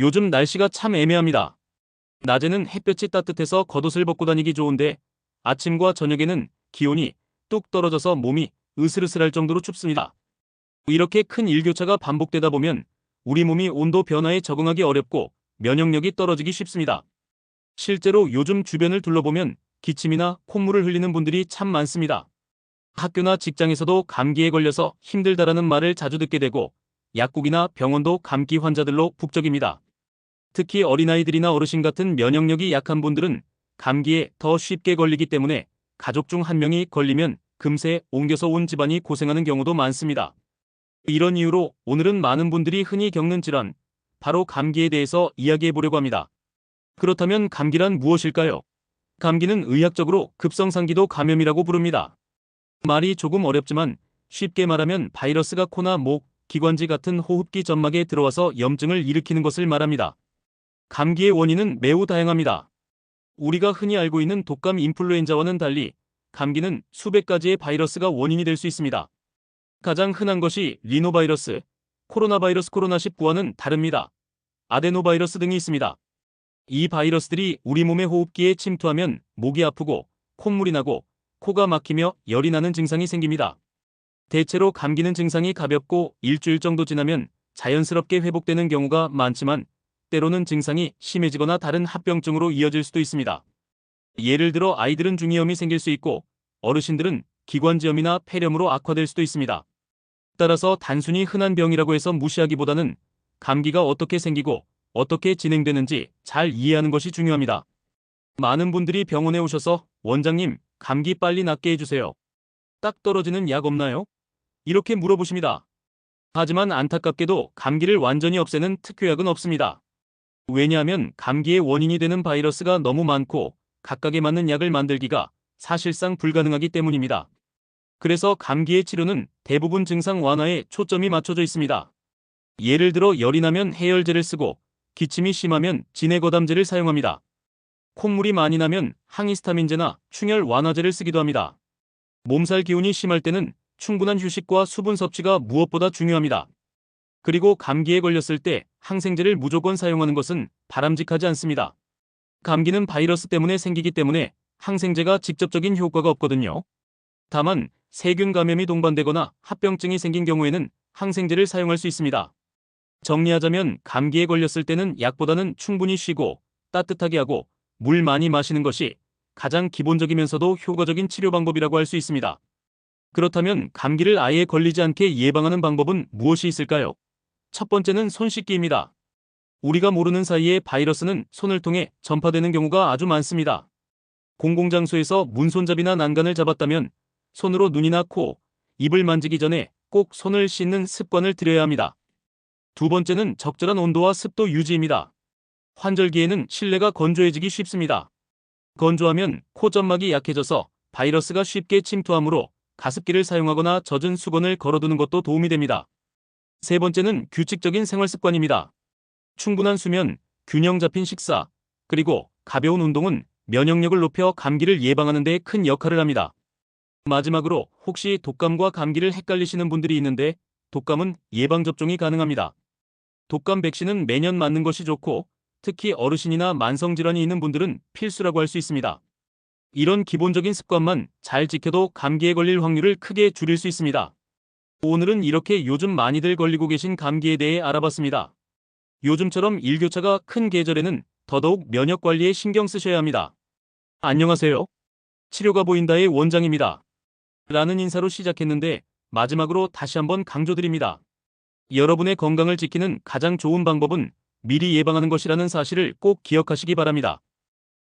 요즘 날씨가 참 애매합니다. 낮에는 햇볕이 따뜻해서 겉옷을 벗고 다니기 좋은데 아침과 저녁에는 기온이 뚝 떨어져서 몸이 으슬으슬할 정도로 춥습니다. 이렇게 큰 일교차가 반복되다 보면 우리 몸이 온도 변화에 적응하기 어렵고 면역력이 떨어지기 쉽습니다. 실제로 요즘 주변을 둘러보면 기침이나 콧물을 흘리는 분들이 참 많습니다. 학교나 직장에서도 감기에 걸려서 힘들다라는 말을 자주 듣게 되고 약국이나 병원도 감기 환자들로 북적입니다. 특히 어린아이들이나 어르신 같은 면역력이 약한 분들은 감기에 더 쉽게 걸리기 때문에 가족 중 한 명이 걸리면 금세 옮겨서 온 집안이 고생하는 경우도 많습니다. 이런 이유로 오늘은 많은 분들이 흔히 겪는 질환, 바로 감기에 대해서 이야기해 보려고 합니다. 그렇다면 감기란 무엇일까요? 감기는 의학적으로 급성상기도 감염이라고 부릅니다. 말이 조금 어렵지만 쉽게 말하면 바이러스가 코나 목, 기관지 같은 호흡기 점막에 들어와서 염증을 일으키는 것을 말합니다. 감기의 원인은 매우 다양합니다. 우리가 흔히 알고 있는 독감 인플루엔자와는 달리 감기는 수백 가지의 바이러스가 원인이 될 수 있습니다. 가장 흔한 것이 리노바이러스, 코로나 바이러스 코로나19와는 다릅니다. 아데노바이러스 등이 있습니다. 이 바이러스들이 우리 몸의 호흡기에 침투하면 목이 아프고 콧물이 나고 코가 막히며 열이 나는 증상이 생깁니다. 대체로 감기는 증상이 가볍고 일주일 정도 지나면 자연스럽게 회복되는 경우가 많지만 때로는 증상이 심해지거나 다른 합병증으로 이어질 수도 있습니다. 예를 들어 아이들은 중이염이 생길 수 있고 어르신들은 기관지염이나 폐렴으로 악화될 수도 있습니다. 따라서 단순히 흔한 병이라고 해서 무시하기보다는 감기가 어떻게 생기고 어떻게 진행되는지 잘 이해하는 것이 중요합니다. 많은 분들이 병원에 오셔서 원장님, 감기 빨리 낫게 해주세요. 딱 떨어지는 약 없나요? 이렇게 물어보십니다. 하지만 안타깝게도 감기를 완전히 없애는 특효약은 없습니다. 왜냐하면 감기의 원인이 되는 바이러스가 너무 많고 각각에 맞는 약을 만들기가 사실상 불가능하기 때문입니다. 그래서 감기의 치료는 대부분 증상 완화에 초점이 맞춰져 있습니다. 예를 들어 열이 나면 해열제를 쓰고 기침이 심하면 진해거담제를 사용합니다. 콧물이 많이 나면 항히스타민제나 충혈 완화제를 쓰기도 합니다. 몸살 기운이 심할 때는 충분한 휴식과 수분 섭취가 무엇보다 중요합니다. 그리고 감기에 걸렸을 때 항생제를 무조건 사용하는 것은 바람직하지 않습니다. 감기는 바이러스 때문에 생기기 때문에 항생제가 직접적인 효과가 없거든요. 다만 세균 감염이 동반되거나 합병증이 생긴 경우에는 항생제를 사용할 수 있습니다. 정리하자면 감기에 걸렸을 때는 약보다는 충분히 쉬고 따뜻하게 하고 물 많이 마시는 것이 가장 기본적이면서도 효과적인 치료 방법이라고 할 수 있습니다. 그렇다면 감기를 아예 걸리지 않게 예방하는 방법은 무엇이 있을까요? 첫 번째는 손 씻기입니다. 우리가 모르는 사이에 바이러스는 손을 통해 전파되는 경우가 아주 많습니다. 공공장소에서 문손잡이나 난간을 잡았다면 손으로 눈이나 코, 입을 만지기 전에 꼭 손을 씻는 습관을 들여야 합니다. 두 번째는 적절한 온도와 습도 유지입니다. 환절기에는 실내가 건조해지기 쉽습니다. 건조하면 코 점막이 약해져서 바이러스가 쉽게 침투하므로 가습기를 사용하거나 젖은 수건을 걸어두는 것도 도움이 됩니다. 세 번째는 규칙적인 생활 습관입니다. 충분한 수면, 균형 잡힌 식사, 그리고 가벼운 운동은 면역력을 높여 감기를 예방하는 데 큰 역할을 합니다. 마지막으로 혹시 독감과 감기를 헷갈리시는 분들이 있는데 독감은 예방접종이 가능합니다. 독감 백신은 매년 맞는 것이 좋고 특히 어르신이나 만성질환이 있는 분들은 필수라고 할 수 있습니다. 이런 기본적인 습관만 잘 지켜도 감기에 걸릴 확률을 크게 줄일 수 있습니다. 오늘은 이렇게 요즘 많이들 걸리고 계신 감기에 대해 알아봤습니다. 요즘처럼 일교차가 큰 계절에는 더더욱 면역 관리에 신경 쓰셔야 합니다. 안녕하세요. 치료가 보인다의 원장입니다. 라는 인사로 시작했는데 마지막으로 다시 한번 강조드립니다. 여러분의 건강을 지키는 가장 좋은 방법은 미리 예방하는 것이라는 사실을 꼭 기억하시기 바랍니다.